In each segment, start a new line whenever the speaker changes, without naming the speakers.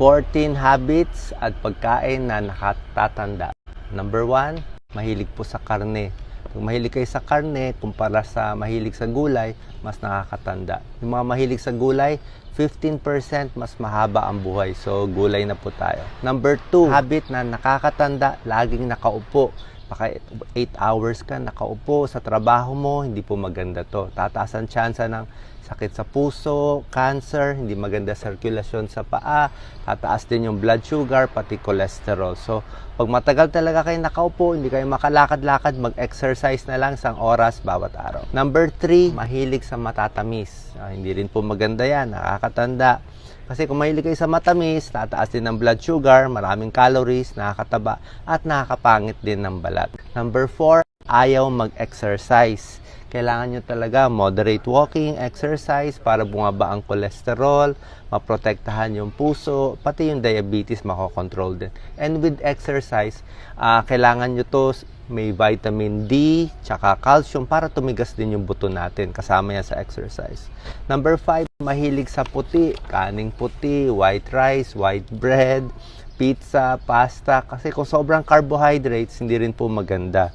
14 habits at pagkain na nakatatanda. Number 1, mahilig po sa karne. Kung mahilig kayo sa karne, kumpara sa mahilig sa gulay, mas nakakatanda. Yung mga mahilig sa gulay, 15% mas mahaba ang buhay. So, gulay na po tayo. Number 2, habit na nakakatanda, laging nakaupo. Baka 8 hours ka nakaupo sa trabaho mo, hindi po maganda to. Tataas ang tsansa ng sakit sa puso, cancer, hindi maganda sirkulasyon sa paa, tataas din yung blood sugar, pati cholesterol. So, pag matagal talaga kayo nakaupo, hindi kayo makalakad-lakad, mag-exercise na lang isang oras bawat araw. Number 3, mahilig sa matatamis. Ah, hindi rin po maganda yan, nakakatanda. Kasi kung mahilig kayo sa matamis, tataas din ng blood sugar, maraming calories, nakakataba, at nakakapangit din ng balat. Number 4, ayaw mag-exercise. Kailangan nyo talaga moderate walking, exercise para bumaba ang cholesterol, maprotektahan yung puso, pati yung diabetes makokontrol din. And with exercise, ah, kailangan nyo to may vitamin D, tsaka calcium para tumigas din yung buto natin. Kasama yan sa exercise. Number 5, mahilig sa puti. Kaning puti, white rice, white bread, pizza, pasta. Kasi kung sobrang carbohydrates, hindi rin po maganda.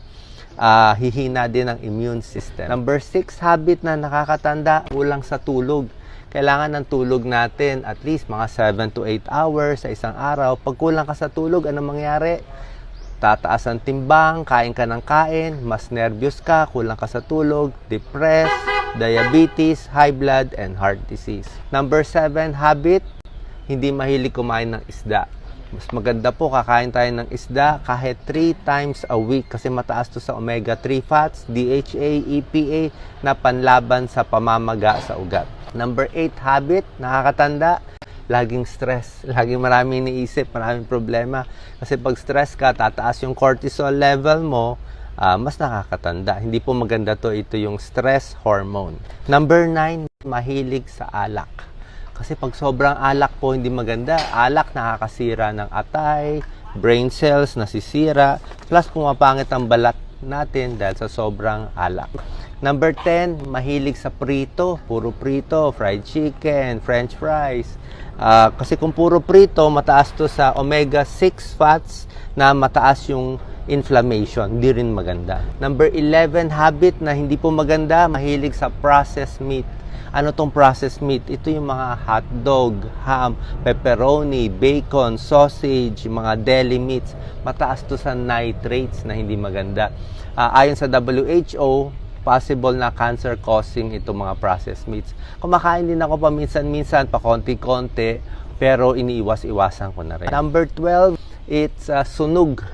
Ah, hihina din ang immune system. Number 6, habit na nakakatanda, kulang sa tulog. Kailangan ng tulog natin at least mga 7 to 8 hours sa isang araw. Pag kulang ka sa tulog, ano mangyari? tataas ang timbang, kain ka ng kain, mas nervyos ka, kulang ka sa tulog, depressed, diabetes, high blood, and heart disease. Number 7, habit, hindi mahilig kumain ng isda. Mas maganda po kakain tayo ng isda kahit 3 times a week kasi mataas to sa omega-3 fats, DHA, EPA na panlaban sa pamamaga sa ugat. Number 8, habit, nakakatanda, laging stress, laging maraming iniisip, maraming problema. Kasi pag stress ka, tataas yung cortisol level mo, ah, mas nakakatanda. Hindi po maganda to, ito yung stress hormone. Number 9, mahilig sa alak. Kasi pag sobrang alak po hindi maganda, alak nakakasira ng atay, brain cells nasisira, plus pumapangit ang balat natin dahil sa sobrang alak. Number 10, mahilig sa prito. Puro prito, fried chicken, french fries. Ah, kasi kung puro prito, mataas to sa omega-6 fats na mataas yung inflammation. Hindi rin maganda. Number 11, habit na hindi po maganda, mahilig sa processed meat. Ano tong processed meat? Ito yung mga hotdog, ham, pepperoni, bacon, sausage, mga deli meats. Mataas to sa nitrates na hindi maganda. Ah, ayon sa WHO, possible na cancer causing itong mga processed meats. Kumakain din ako paminsan-minsan, pa konti-konti, pero iniiwas-iwasan ko na rin. Number 12, it's uh, sunog.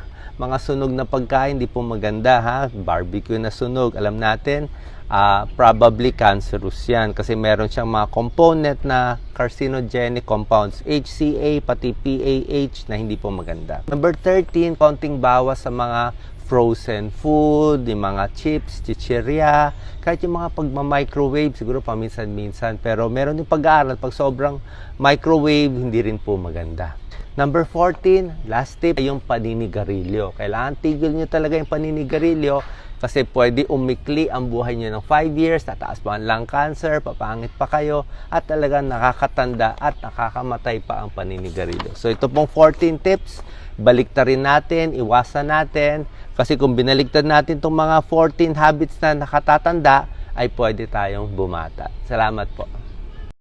Mga sunog na pagkain, di po maganda ha. Barbecue na sunog, alam natin, ah, probably cancerous yan kasi meron siyang mga component na carcinogenic compounds, HCA, pati PAH na hindi po maganda. Number 13, konting bawas sa mga frozen food, yung mga chips, chichirya, kahit yung mga pagma-microwave, siguro paminsan-minsan. Pero meron yung pag-aaral, pag sobrang microwave, hindi rin po maganda. Number 14, last tip, ay yung paninigarilyo. Kailangan tigil nyo talaga yung paninigarilyo kasi pwede umikli ang buhay nyo ng 5 years, tataas pa ang lung cancer, papangit pa kayo, at talagang nakakatanda at nakakamatay pa ang paninigarilyo. So ito pong 14 tips, baliktarin natin, iwasan natin, kasi kung binaliktad natin itong mga 14 habits na nakatatanda, ay pwede tayong bumata. Salamat po.